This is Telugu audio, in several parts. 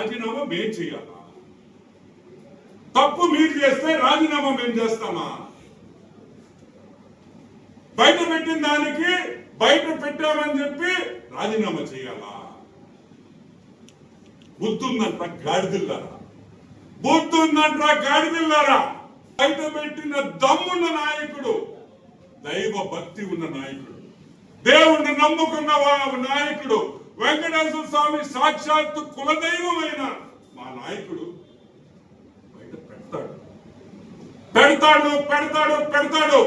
రాజీనామా మేం చేయాలా తప్పు మీరు చేస్తే రాజీనామా మేము చేస్తామా? బయట పెట్టిన దానికి బయట పెట్టామని చెప్పి రాజీనామా చేయాలా బుద్ధుందంట గాడిదిల్లారా? బుద్ధుందంట గాడిదిల్లారా? బయట పెట్టిన దమ్మున్న నాయకుడు దైవ భక్తి ఉన్న నాయకుడు దేవుణ్ణి నమ్ముకున్న నాయకుడు వెంకటేశ్వర స్వామి సాక్షాత్తు కులదైవమైన మా నాయకుడు బయట పెడతాడు. పెడతాడు పెడతాడు పెడతాడు.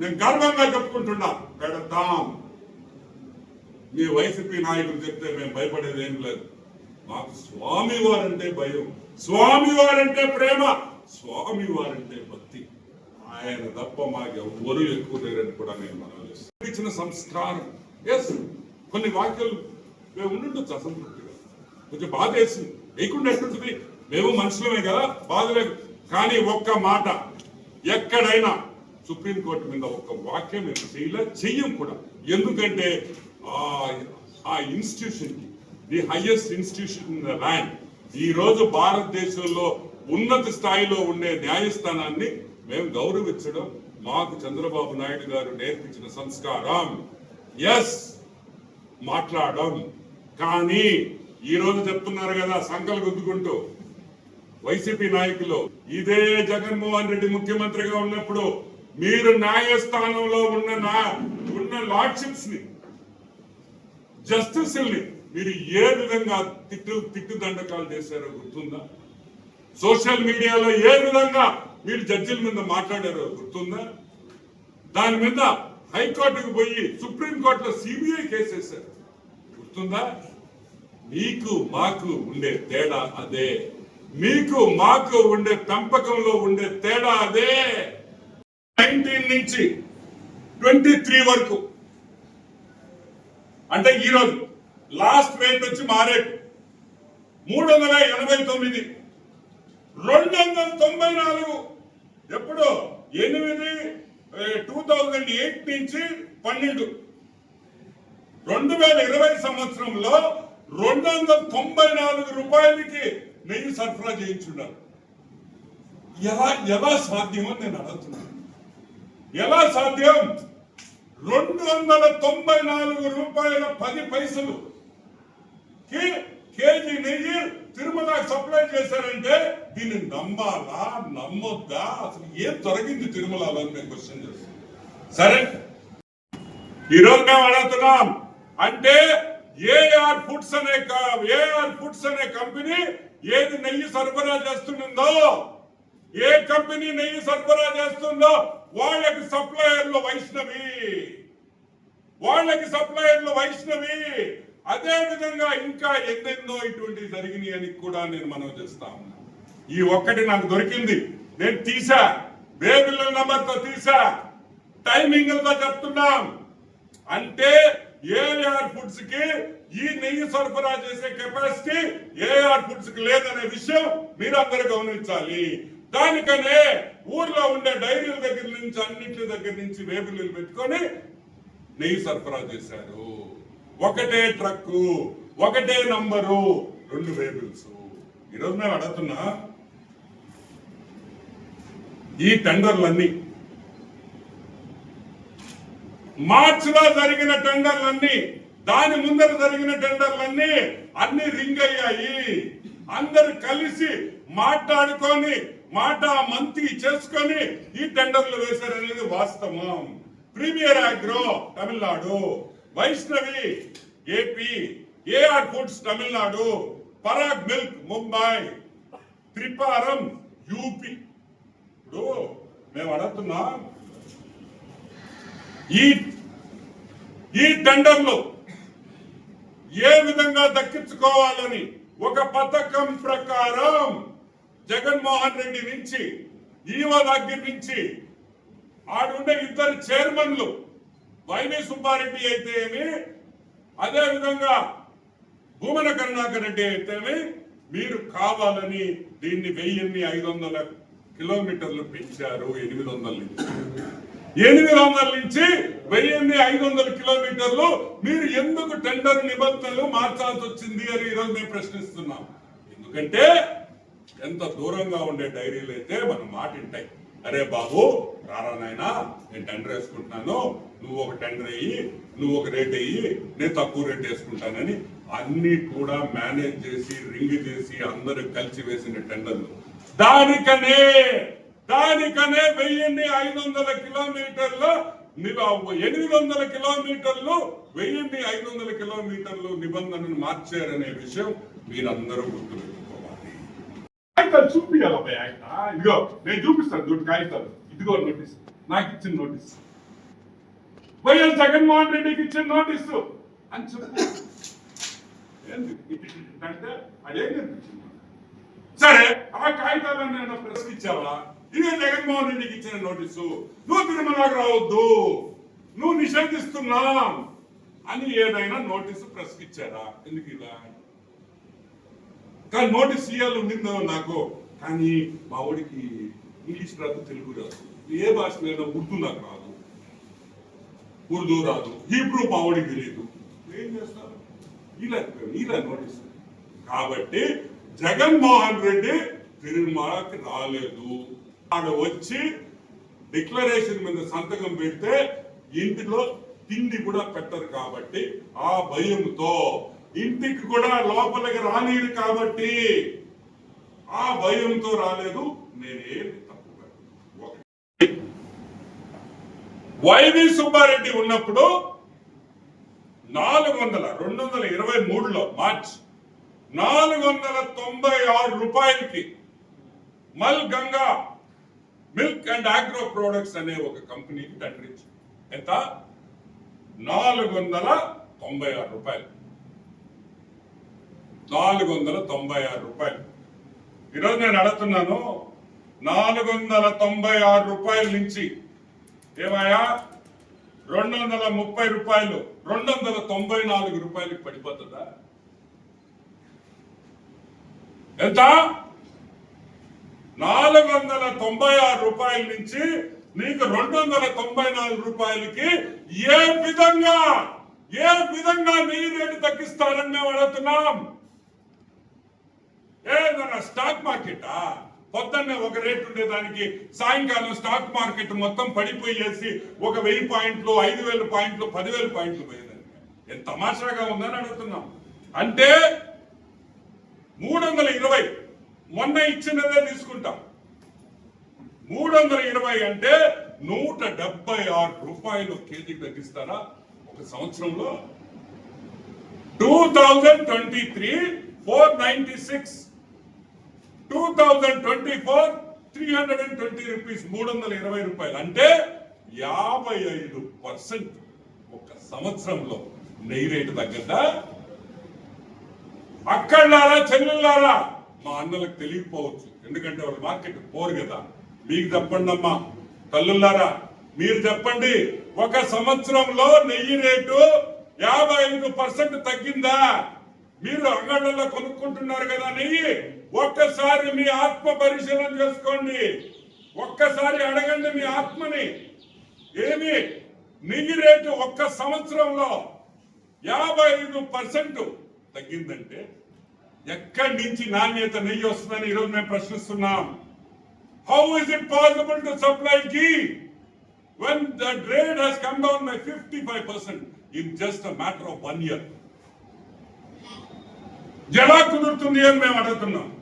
నేను గర్వంగా చెప్పుకుంటున్నా పెడతాం. మీ వైసీపీ నాయకులు చెప్తే మేము భయపడేది ఏం లేదు. మాకు స్వామి వారంటే భయం. స్వామి వారంటే ప్రేమ. స్వామి వారంటే భక్తి. ఆయన తప్ప మాకు ఎవ్వరూ ఎక్కువ లేరని కూడా నేను మనం ఇచ్చిన సంస్కారం ఎస్ కొన్ని వాక్యాలు మేము ఉండుండొచ్చు అసంతృప్తిగా. కొంచెం బాధ వేసింది వేయకుండా ఎట్టుంటుంది మేము మనుషులమే కదా బాధ లేదు. కానీ ఒక్క మాట ఎక్కడైనా సుప్రీంకోర్టు మీద ఒక వాక్యం మేము చేయలే చెయ్యం కూడా. ఎందుకంటే ఆ ఆ ఇన్స్టిట్యూషన్కి the highest institution in the land ఈరోజు భారతదేశంలో ఉన్నత స్థాయిలో ఉండే న్యాయస్థానాన్ని మేము గౌరవించడం మాకు చంద్రబాబు నాయుడు గారు నేర్పించిన సంస్కారం. ఎస్ మాట్లాడడం. కానీ ఈరోజు చెప్తున్నారు కదా సంకలు గుద్దుకుంటూ. వైసీపీ నాయకులు ఇదే జగన్మోహన్ రెడ్డి ముఖ్యమంత్రిగా ఉన్నప్పుడు మీరు న్యాయస్థానంలో ఉన్న నా ఉన్న లార్డ్షిప్స్ని జస్టిస్ని మీరు ఏ విధంగా తిట్టు తిట్టు దండకాలు చేశారో గుర్తుందా? సోషల్ మీడియాలో ఏ విధంగా మీరు జడ్జిల మీద మాట్లాడారో గుర్తుందా? దాని మీద హైకోర్టుకు పోయి సుప్రీంకోర్టులో సిబిఐ కేసేశారు గుర్తుందా? మీకు మాకు ఉండే తేడా అదే. మీకు మాకు ఉండే పెంపకంలో ఉండే తేడా అదే. నైన్టీన్ నుంచి ట్వంటీ త్రీ వరకు. అంటే ఈ రోజు లాస్ట్ రేట్ వచ్చి మా రేట్ మూడు వందల ఎనభై తొమ్మిది. రెండు వందల తొంభై నాలుగు. ఎప్పుడు? ఎనిమిది. టూ థౌజండ్ ఎయిట్ నుంచి పన్నెండు. రెండు వేల ఇరవై సంవత్సరంలో రెండు వందల తొంభై నాలుగు రూపాయలకి నెయ్యి సరఫరా చేయించున్నారు. ఎలా ఎలా సాధ్యమో నేను అడుగుతున్నాను. ఎలా సాధ్యం? రెండు వందల తొంభై నాలుగు రూపాయల పది పైసలు. కేజీ నెయ్యి తిరుమల సప్లై చేశారంటే దీన్ని నమ్మాలా నమ్మొద్దా? అసలు ఏం తొలగింది తిరుమలలో అని మేము క్వశ్చన్ చేస్తాం. సరే. ఈరోజు మేము అడుగుతున్నాం అంటే ఏఆర్ ఫుడ్స్ అనే క- ఏఆర్ ఫుడ్స్ అనే కంపెనీ ఏది నెయ్యి సరఫరా చేస్తుందో ఏ కంపెనీ నెయ్యి సరఫరా చేస్తుందో వాళ్ళకి సప్లయర్లు వైష్ణవి. వాళ్ళకి సప్లయర్లు వైష్ణవి. అదే విధంగా ఇంకా ఎన్నెన్నో ఇటువంటివి జరిగినాయి అని కూడా నేను మనం చేస్తా ఈ ఒక్కటి నాకు దొరికింది. నేను తీసా. బేబిల్ నంబర్తో తీసా. టైమింగ్లతో చెప్తున్నాం. అంటే ఏఆర్ ఫుడ్స్కి ఈ నెయ్యి సరఫరా చేసే కెపాసిటీ ఏఆర్ ఫుడ్స్కి లేదనే విషయం మీరు గమనించాలి. దానికనే ఊర్లో ఉండే డైరీల దగ్గర నుంచి అన్నింటి దగ్గర నుంచి వేబిల్లు పెట్టుకొని నెయ్యి సరఫరా చేశారు. ఒకటే ట్రక్కు ఒకటే నంబరు. రెండు వేబిల్స్ ఈరోజు మేము అడుగుతున్నా ఈ టెండర్లన్నీ మార్చిలో జరిగిన టెండర్లన్నీ దాని ముందర జరిగిన టెండర్లన్నీ అన్ని రింగ్ అయ్యాయి. అందరు కలిసి మాట్లాడుకొని మాట మంత్రి చేసుకొని ఈ టెండర్లు వేశారనేది వాస్తవం. Premier agro Tamil Nadu. Vaishnavi AP AR foods Tamil Nadu Parag milk Mumbai త్రిపారం UP. ఇప్పుడు మేము అడుగుతున్నాం ఈ ఈ టెండర్లు ఏ విధంగా దక్కించుకోవాలని ఒక పథకం ప్రకారం జగన్మోహన్ రెడ్డి నుంచి ఈవో దగ్గర నుంచి ఆడుండే ఇద్దరు చైర్మన్లు వైవి సుబ్బారెడ్డి అయితే ఏమి అదేవిధంగా భూమన కరుణాకర్ రెడ్డి అయితేమి మీరు కావాలని దీన్ని వెయ్యిన్ని ఐదు వందల కిలోమీటర్లు పెంచారు ఎనిమిది వందల నుంచి. ఎనిమిది వందల నుంచి వెయ్యిన్ని ఐదు వందల కిలోమీటర్లు మీరు ఎందుకు టెండర్ నిబంధనలు మార్చాల్సి వచ్చింది అని ఈరోజు మేము ప్రశ్నిస్తున్నాం. ఎందుకంటే ఎంత దూరంగా ఉండే డైరీలు అయితే మనం మాట ఉంటాయి అరే బాబు రారా నాయనా నేను టెండర్ వేసుకుంటున్నాను నువ్వు ఒక టెండర్ అయ్యి నువ్వు ఒక రేట్ అయ్యి నేను తక్కువ రేట్ వేసుకుంటానని అన్ని కూడా మేనేజ్ చేసి రింగ్ చేసి అందరూ కలిసి వేసిన టెండర్లు. దానికనే దానికనే వెయ్యిన్ని ఐదు వందల కిలోమీటర్లు ఎనిమిది వందల కిలోమీటర్లు వెయ్యిన్ని ఐదు వందల కిలోమీటర్లు నిబంధనను మార్చారనే విషయం మీరందరూ గుర్తుపెట్టుకోవాలి. కాగితాలు ఆయన ఇదిగో నేను చూపిస్తాను చూడు కాగితాలు. ఇదిగో నోటీస్. నాకు ఇచ్చిన నోటీస్. వైఎస్ జగన్మోహన్ రెడ్డికి ఇచ్చిన నోటీసు. అని చెప్పు. అంటే అదేం కనిపించింది. సరే ఆ కాగితాలను నేను ఇచ్చావా ఇదే జగన్మోహన్ రెడ్డికి ఇచ్చిన నోటీసు. నువ్వు తిరుమలకు రావద్దు. నువ్వు నిషేధిస్తున్నాం అని ఏదైనా నోటీసు ప్రెస్ ఇచ్చారా ఎందుకు ఇలా? కానీ నోటీస్ ఇవ్వాలి ఉండిందో నాకు? కానీ మా వాడికి ఇంగ్లీష్ రాదు తెలుగు రాదు. ఏ భాష లేదా ఉర్దూ నాకు రాదు. ఉర్దూ రాదు హీబ్రూ మా తెలియదు ఏం చేస్తారు? ఇలా ఇలా నోటిస్తారు కాబట్టి జగన్మోహన్ రెడ్డి తిరుమలకి రాలేదు. ఆడ వచ్చి డిక్లరేషన్ మీద సంతకం పెడితే ఇంటిలో తిండి కూడా పెట్టరు కాబట్టి ఆ భయంతో ఇంటికి కూడా లోపలికి రాలేదు కాబట్టి ఆ భయంతో రాలేదు నేనే తప్పు కాదు. ఒకటి. వైవి సుబ్బారెడ్డి ఉన్నప్పుడు నాలుగు వందల రెండు వందల ఇరవై మూడులో మార్చ్ నాలుగు వందల తొంభై ఆరు రూపాయలకి Mal Ganga milk and agro products అనే ఒక కంపెనీకి టెండర్ ఎంత? నాలుగు వందల తొంభై ఆరు రూపాయలు. నాలుగు వందల తొంభై ఆరు రూపాయలు. ఈరోజు నేను అడుగుతున్నాను నాలుగు వందల తొంభై ఆరు రూపాయల నుంచి ఏమయ్యా? రెండు వందల ముప్పై రూపాయలు. రెండు వందల తొంభై నాలుగు రూపాయలకి పడిపోతుందా? ఎంత? నాలుగు వందల తొంభై ఆరు రూపాయల నుంచి నీకు రెండు వందల తొంభై నాలుగు రూపాయలకి ఏ విధంగా ఏ విధంగా నీ రేటు తగ్గిస్తారని మేము అడుగుతున్నాం. ఏదన్నా స్టాక్ మార్కెటా? పొద్దున్నే ఒక రేట్ ఉండేదానికి సాయంకాలం స్టాక్ మార్కెట్ మొత్తం పడిపోయేసి ఒక వెయ్యి పాయింట్లు ఐదు వేల పాయింట్లు పదివేల పాయింట్లు పోయేదాన్ని ఎంత తమాషాగా ఉందని అడుగుతున్నాం. అంటే మూడు వందల ఇరవై మొన్న ఇచ్చినదే తీసుకుంటాం. మూడు వందల ఇరవై అంటే నూట డెబ్బై ఆరు రూపాయలు కేజీ తగ్గిస్తారా? ఒక సంవత్సరంలో? Two thousand twenty three four ninety six two thousand twenty four three hundred and twenty rupees మూడు వందల ఇరవై రూపాయలు. అంటే యాభై ఐదు పర్సెంట్ ఒక సంవత్సరంలో నెయ్యి రేటు తగ్గద్దా? అక్కడారా చెల్లెళ్ళారా మా అన్నలకు తెలియకపోవచ్చు. ఎందుకంటే వాళ్ళ మార్కెట్ పోరు కదా. మీకు చెప్పండి అమ్మా. తల్లులారా మీరు చెప్పండి. ఒక సంవత్సరంలో నెయ్యి రేటు యాభై ఐదు పర్సెంట్ తగ్గిందా? మీరు అంగళ్ళల్లో కొనుక్కుంటున్నారు కదా నెయ్యి. ఒక్కసారి మీ ఆత్మ పరిశీలన చేసుకోండి. ఒక్కసారి అడగండి మీ ఆత్మని. ఏమి? నెయ్యి రేటు ఒక్క సంవత్సరంలో యాభై ఐదు పర్సెంట్ తగ్గిందంటే ఎక్కడి నుంచి నాణ్యత నెయ్యి వస్తుందని ఈరోజు మేము ప్రశ్నిస్తున్నాం. How is it possible to supply ghee when the has has come down by 55% in just a matter of one year. ఎలా కుదురుతుంది అని మేము అడుగుతున్నాం.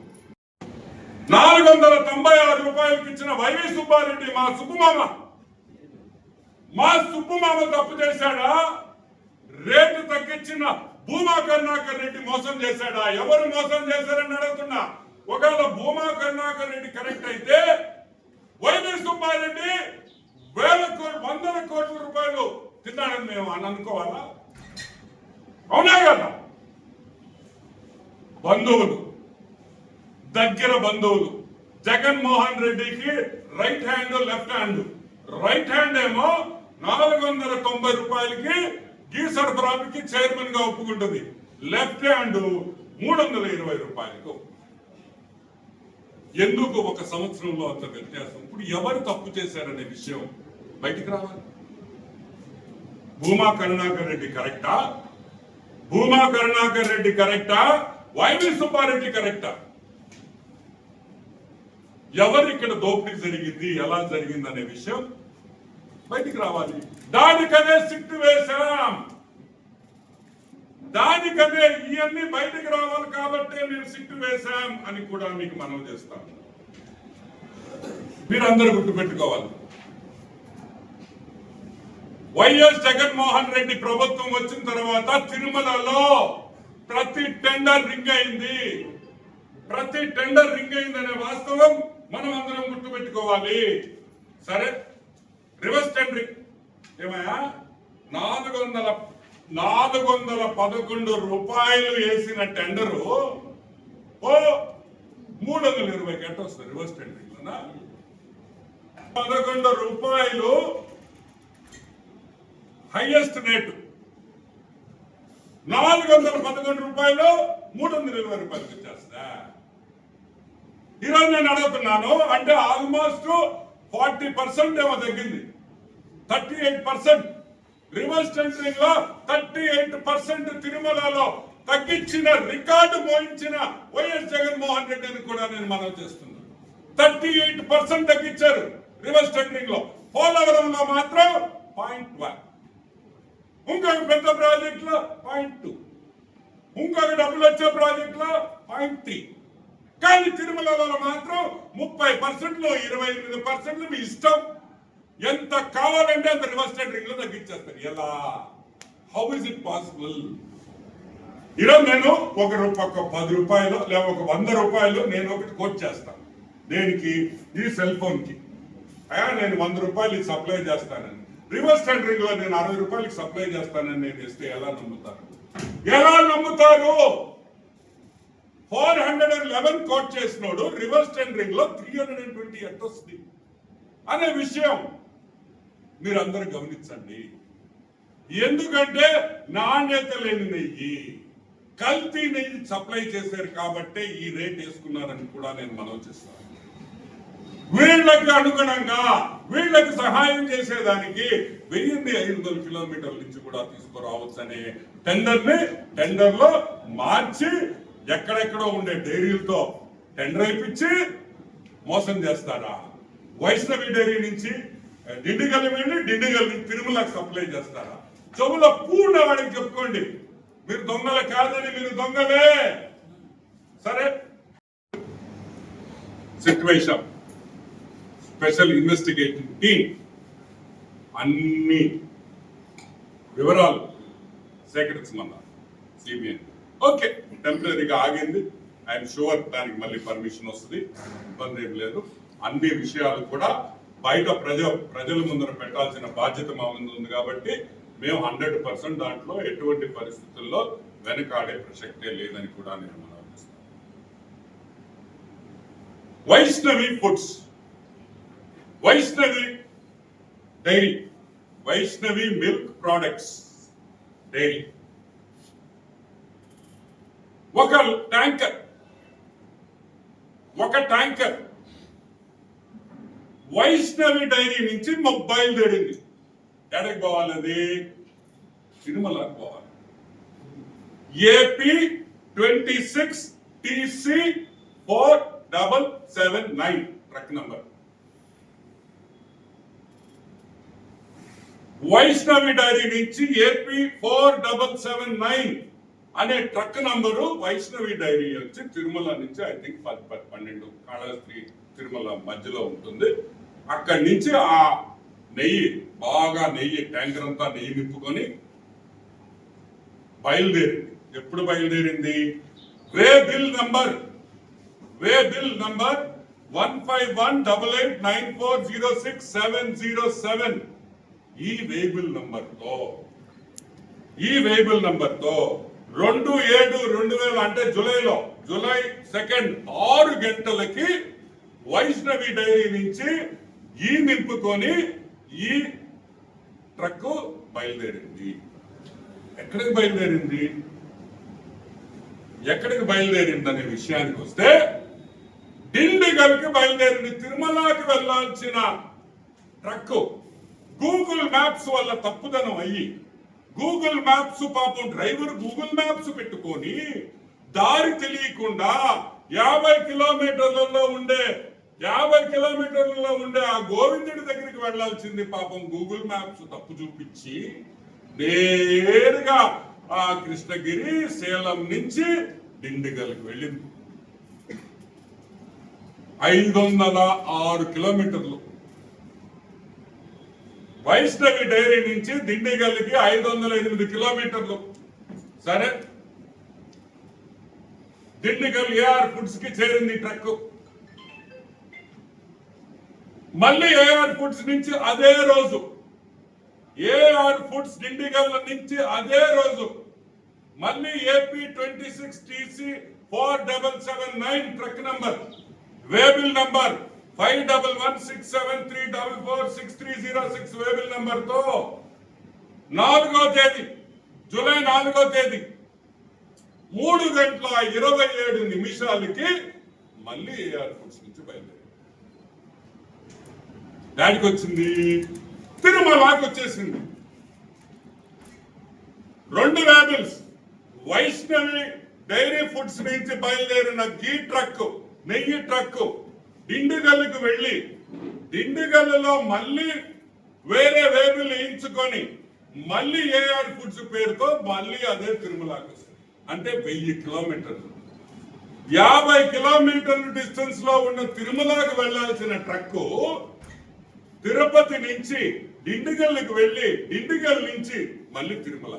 నాలుగు వందల తొంభై ఆరు రూపాయలకి ఇచ్చిన వైవి సుబ్బారెడ్డి మా సుబ్బుమామ. మా సుబ్బుమామ తప్పు చేశాడా? రేటు తగ్గించిన భూమా కరుణాకర్ రెడ్డి మోసం చేశాడా? ఎవరు మోసం చేశారని అడుగుతున్నా. ఒకవేళ భూమా కరుణాకర్ రెడ్డి కరెక్ట్ అయితే వైవి సుబ్బారెడ్డి వేల వందల కోట్ల రూపాయలు తిన్నాడని మేము అని అనుకోవాలా? అవునా కదా? బంధువులు. దగ్గర బంధువులు. జగన్మోహన్ రెడ్డికి right hand left hand right hand ఏమో నాలుగు వందల తొంభై రూపాయలకి గీ సరఫరాకి చైర్మన్గా ఒప్పుకుంటుంది. లెఫ్ట్ హ్యాండ్ మూడు వందల ఇరవై రూపాయలకు. ఎందుకు ఒక సంవత్సరంలో అంత వ్యత్యాసం? ఇప్పుడు ఎవరు తప్పు చేశారనే విషయం బయటికి రావాలి. భూమా కరుణాకర్ రెడ్డి కరెక్టా? భూమా కరుణాకర్ రెడ్డి కరెక్టా? వైవి సుబ్బారెడ్డి కరెక్టా? ఎవరు ఇక్కడ దోపిడీ జరిగింది ఎలా జరిగింది అనే విషయం బయటికి రావాలి. దానికనే సిట్టు వేశాం. దానికనే ఇవన్నీ బయటకు రావాలి కాబట్టి మేము సిట్టు వేశాం అని కూడా మీకు మనం చేస్తాం. మీరందరూ గుర్తుపెట్టుకోవాలి. వైఎస్ జగన్మోహన్ రెడ్డి ప్రభుత్వం వచ్చిన తర్వాత తిరుమలలో ప్రతి టెండర్ రింగ్ అయింది. ప్రతి టెండర్ రింగ్ అయిందనే వాస్తవం మనం అందరం గుర్తుపెట్టుకోవాలి. సరే రివర్స్ టెండరింగ్ ఏమయ్యా? నాలుగు వందల నాలుగు వందల పదకొండు రూపాయలు వేసిన టెండరు. ఓ మూడు వందల ఇరవై గంట వస్తుంది రివర్స్ టెండరింగ్ పదకొండు రూపాయలు హైయెస్ట్ రేటు. నాలుగు వందల పదకొండు రూపాయలు మూడు వందల ఇరవై రూపాయలకి వచ్చేస్తా ఈరోజు నేను అడుగుతున్నాను అంటే ఆల్మోస్ట్ ఫార్టీ పర్సెంట్ ఏమో తగ్గింది. థర్టీ ఎయిట్ పర్సెంట్ రివర్స్ టెండరింగ్లో థర్టీ ఎయిట్ పర్సెంట్ తిరుమలలో తగ్గించిన రికార్డు మోయించిన వైఎస్ జగన్మోహన్ రెడ్డి అని కూడా నేను మనం చేస్తున్నాను. థర్టీ ఎయిట్ పర్సెంట్ తగ్గించారు రివర్స్ టెండరింగ్లో. పోలవరంలో మాత్రం పాయింట్ వన్ ఇంకొక పెద్ద ప్రాజెక్ట్లో పాయింట్ టూ ఇంకొక డబ్బులు వచ్చే ప్రాజెక్ట్లో పాయింట్ త్రీ కానీ తిరుమలలో మాత్రం ముప్పై పర్సెంట్లు ఇరవై ఎనిమిది పర్సెంట్లు మీ ఇష్టం. ఎంత కావాలంటే అంత రివర్స్ టెండరింగ్ తగ్గించేస్తారు. ఎలా? హౌ ఇస్ ఇట్ పాసిబుల్ ఈరోజు నేను ఒక రూపాయ ఒక పది రూపాయలు లేదా ఒక వంద రూపాయలు నేను ఒకటి కోట్ చేస్తాను దేనికి? ఈ సెల్ ఫోన్కి అయ్యా నేను వంద రూపాయలు సప్లై చేస్తానని. రివర్స్ టెండరింగ్లో నేను అరవై రూపాయలకి సప్లై చేస్తానని నేను ఇస్తే ఎలా నమ్ముతారు? ఎలా నమ్ముతారు? Four hundred and eleven quote చేసినోడు రివర్స్ టెండరింగ్లో త్రీ హండ్రెడ్ అండ్ ట్వంటీ ఎంత వస్తుంది అనే విషయం మీరందరూ గమనించండి. ఎందుకంటే నాణ్యత లేని నెయ్యి కల్తీ నెయ్యి సప్లై చేశారు కాబట్టే ఈ రేట్ వేసుకున్నారని కూడా నేను మనవి చేస్తాను. వీళ్ళకి అనుగుణంగా వీళ్ళకి సహాయం చేసేదానికి వెయ్యిన్ని ఐదు వందల కిలోమీటర్ల నుంచి కూడా తీసుకురావచ్చు అనే టెండర్ని టెండర్లో మార్చి ఎక్కడెక్కడో ఉండే డైరీలతో టెండర్ అయిపించి మోసం చేస్తారా? వైష్ణవి డైరీ నుంచి డిండిగల్ వెళ్ళి డిండిగల్ నుంచి తిరుమలకు సప్లై చేస్తారా? చెవుల పూర్ణ వాడికి చెప్పుకోండి. మీరు దొంగలు కాదని మీరు దొంగలే. సరే. సిచ్యువేషన్. Special investigating team. అన్ని వివరాలు సేకరించమన్నారు. సిబిఐ. ఓకే. టెంపరీగా ఆగింది. ఐఎమ్ షూర్ దానికి మళ్ళీ పర్మిషన్ వస్తుంది. ఇబ్బంది ఏం లేదు. అన్ని విషయాలు కూడా బయట ప్రజ ప్రజల ముందర పెట్టాల్సిన బాధ్యత మా ముందు ఉంది కాబట్టి మేము హండ్రెడ్ పర్సెంట్ దాంట్లో ఎటువంటి పరిస్థితుల్లో వెనకాడే ప్రసక్తే లేదని కూడా నేను మనం Vaishnavi foods. Vaishnavi dairy. Vaishnavi milk products dairy. ఒక ట్యాంకర్. ఒక ట్యాంకర్. వైష్ణవి డైరీ నుంచి మాకు బయలుదేరింది. ఎక్కడికి పోవాలది తిరుమలకు పోవాలి. AP twenty six TC four double seven nine truck number. Vaishnavi dairy నుంచి AP four double seven nine అనే ట్రక్ నంబరు వైష్ణవి డైరీ వచ్చి తిరుమల నుంచి ఐ థింక్ పది పది పన్నెండు కాళహస్తి తిరుమల మధ్యలో ఉంటుంది. అక్కడి నుంచి ఆ నెయ్యి బాగా నెయ్యి ట్యాంకర్ అంతా నెయ్యి నింపుకొని బయలుదేరింది. ఎప్పుడు బయలుదేరింది? Way bill number way bill number one five one double eight nine four zero six seven zero seven. ఈ వేబుల్ నంబర్తో ఈ వేబుల్ నంబర్తో రెండు ఏడు రెండు వేల అంటే జూలైలో జూలై సెకండ్ ఆరు గంటలకి వైష్ణవి డైరీ నుంచి ఈ నింపుకొని ఈ ట్రక్ బయలుదేరింది. ఎక్కడికి బయలుదేరింది? ఎక్కడికి బయలుదేరింది అనే విషయానికి వస్తే డిండిగల్కి బయలుదేరింది. తిరుమలకి వెళ్ళాల్సిన ట్రక్ గూగుల్ మ్యాప్స్ వల్ల తప్పుదనం అయ్యి గూగుల్ మ్యాప్స్ పాపం డ్రైవర్ గూగుల్ మ్యాప్స్ పెట్టుకొని దారి తెలియకుండా యాభై కిలోమీటర్లలో ఉండే యాభై కిలోమీటర్లలో ఉండే ఆ గోవిందుడి దగ్గరికి వెళ్ళాల్సింది పాపం గూగుల్ మ్యాప్స్ తప్పు చూపించి నేరుగా ఆ కృష్ణగిరి సేలం నుంచి డిండిగల్కి వెళ్ళింది. ఐదు వందల ఆరు కిలోమీటర్లు. వైష్ణవి డైరీ నుంచి దిండిగల్లికి ఐదు వందల ఎనిమిది కిలోమీటర్లు. సరే? దిండిగల్ ఏఆర్ ఫుడ్స్కి చేరింది ట్రక్ మళ్ళీ ఏఆర్ ఫుడ్స్ నుంచి అదే రోజు ఏఆర్ ఫుడ్స్ దిండిగల్ నుంచి అదే రోజు మళ్ళీ AP twenty six TC four double seven nine truck number waybill number five double one six seven three double four six three zero six waybill నెంబర్తో నాలుగో తేదీ జూలై నాలుగో తేదీ మూడు గంటల ఇరవై ఏడు నిమిషాలకి మళ్ళీ ఎయిర్పోర్ట్స్ ఫుడ్స్ నుంచి బయలుదేరి. దానికి వచ్చింది తిరుమలకి వచ్చేసింది. రెండు వ్యాబిల్స్ వైష్ణవి డైరీ ఫుడ్స్ నుంచి బయలుదేరిన గీ ట్రక్ నెయ్యి ట్రక్ దిండుగల్లుకు వెళ్ళి దిండుగల్లులో మళ్ళీ వేరే వేపులు వేయించుకొని మళ్ళీ ఏఆర్ ఫుడ్స్ పేరుతో మళ్ళీ అదే తిరుమలకి అంటే వెయ్యి కిలోమీటర్లు. యాభై కిలోమీటర్ల డిస్టెన్స్లో ఉన్న తిరుమలకి వెళ్ళాల్సిన ట్రక్కు తిరుపతి నుంచి డిండిగల్కి వెళ్ళి డిండిగల్ నుంచి మళ్ళీ తిరుమల